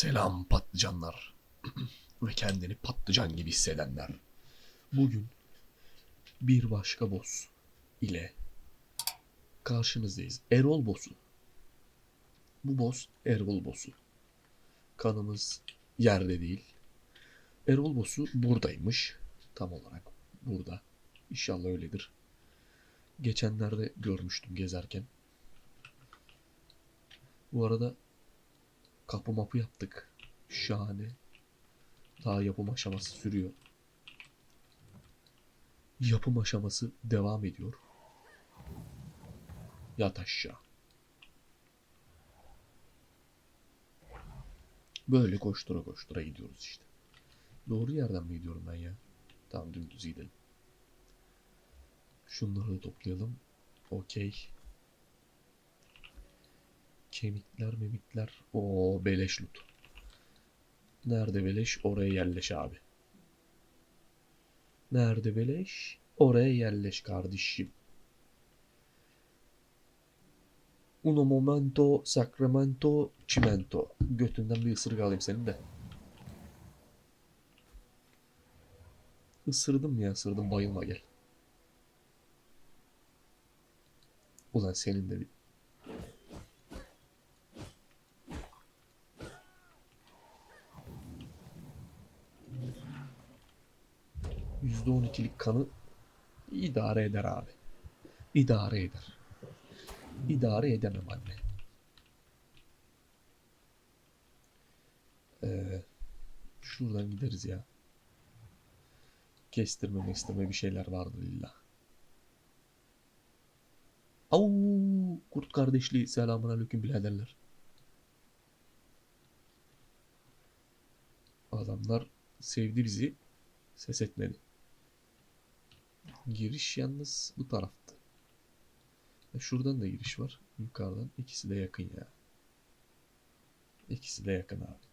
Selam patlıcanlar. Ve kendini patlıcan gibi hissedenler. Bugün bir başka boss ile karşınızdayız. Erol boss'u. Bu boss Erol boss'u. Kanımız yerde değil. Erol boss'u buradaymış. Tam olarak burada. İnşallah öyledir. Geçenlerde görmüştüm gezerken. Bu arada kapı mapı yaptık. Şahane. Daha yapım aşaması sürüyor. Yapım aşaması devam ediyor. Yat aşağı. Böyle koştura koştura gidiyoruz işte. Doğru yerden mi gidiyorum ben ya? Tamam dümdüz gidelim. Şunları da toplayalım. Okey. Kemikler memikler. O beleş loot. Nerede beleş? Oraya yerleş abi. Nerede beleş? Oraya yerleş kardeşim. Uno momento, sacramento, cimento. Götünden bir ısırık alayım senin de. Isırdım ya ısırdım bayılma gel. Ulan senin de bir... %12'lik kanı idare eder abi. İdare eder. İdare edemem anne. Ee, şuradan gideriz ya. Kestirme mestirme bir şeyler vardır illa. Au kurt kardeşliği selamun aleyküm biraderler. Adamlar sevdi bizi. Ses etmedi. Giriş yalnız bu tarafta. E, Şuradan da giriş var. Yukarıdan. İkisi de yakın ya. İkisi de yakın abi.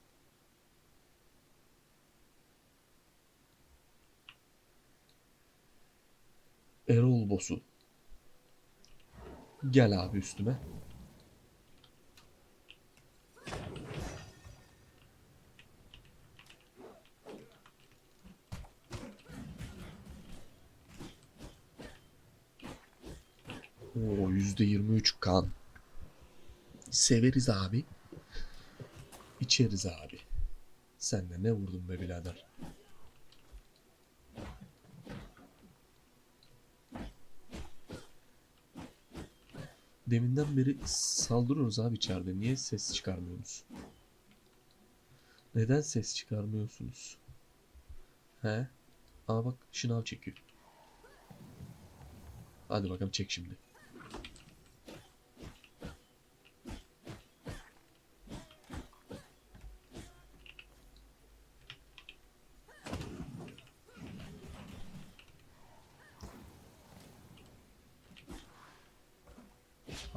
Erol Boss'u. Gel abi üstüme. Oo %23 kan. Severiz abi. İçeriz abi. Sen de ne vurdun be birader? Deminden beri saldırıyoruz abi içeride. Niye ses çıkarmıyorsunuz? Neden ses çıkarmıyorsunuz? He? Aa bak şınav çekiyor. Hadi bakalım çek şimdi.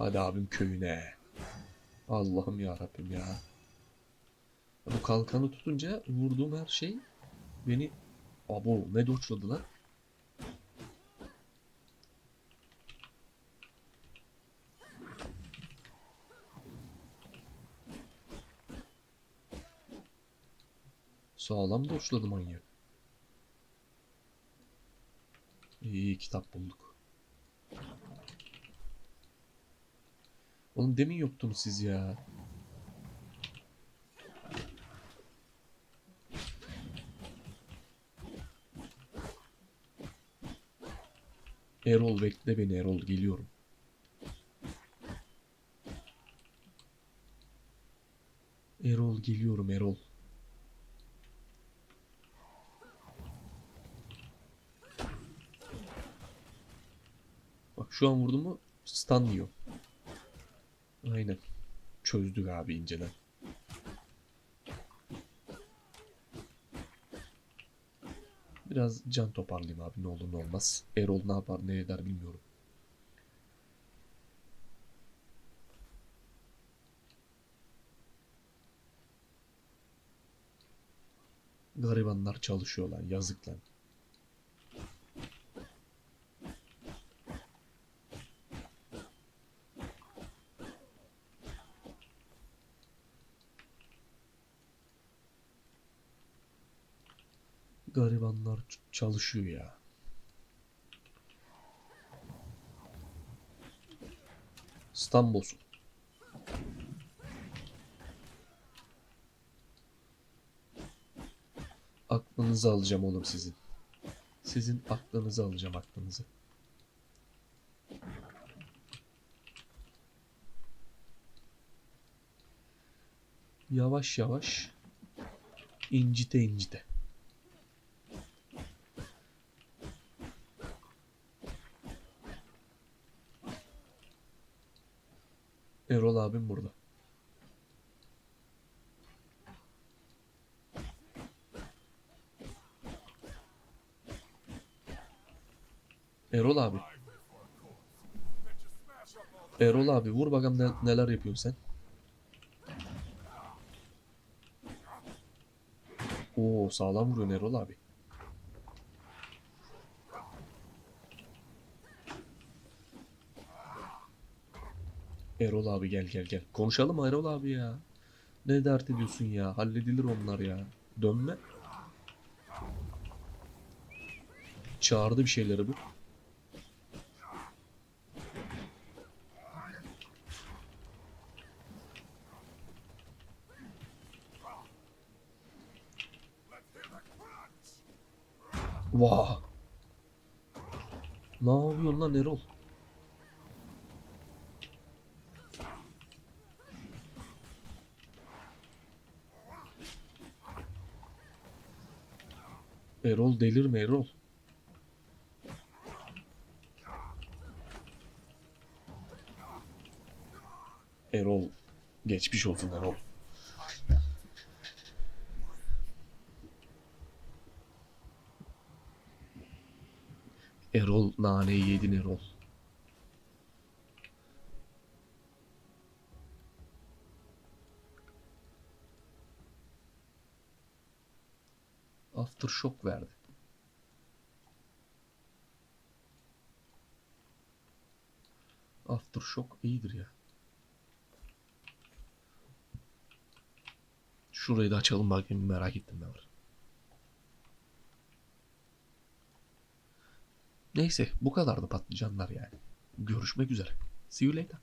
Hadi abim köyüne. Allah'ım ya Rabbim ya. Bu kalkanı tutunca vurduğum her şey beni abo ne doçladı. Sağlam doçladı manyak. İyi kitap bulduk. Oğlum demin yoktunuz siz ya. Erol bekle beni Erol geliyorum. Erol geliyorum Erol. Bak şu an vurdu mu stun yiyor. Aynen. Çözdük abi inceden. Biraz can toparlayayım abi ne olur ne olmaz. Erol ne yapar ne eder bilmiyorum. Garibanlar çalışıyorlar yazık lan. Garibanlar çalışıyor ya. İstanbul'sun. Aklınızı alacağım oğlum sizin. Sizin aklınızı alacağım aklınızı. Yavaş yavaş incite incite. Erol abim burada. Erol abi. Erol abi vur bakalım ne- neler yapıyorsun sen. Oo sağlam vuruyorsun Erol abi. Erol abi gel gel gel. Konuşalım Erol abi ya. Ne dert ediyorsun ya? Halledilir onlar ya. Dönme. Çağırdı bir şeyleri bu. Vah. Ne yapıyorsun lan Erol? Erol delirme Erol. Erol geçmiş olsun Erol. Erol naneyi yedin Erol. Aftershock verdi. Aftershock iyidir ya. Şurayı da açalım bakayım merak ettim ne var. Neyse bu kadardı patlıcanlar yani. Görüşmek üzere. See you later.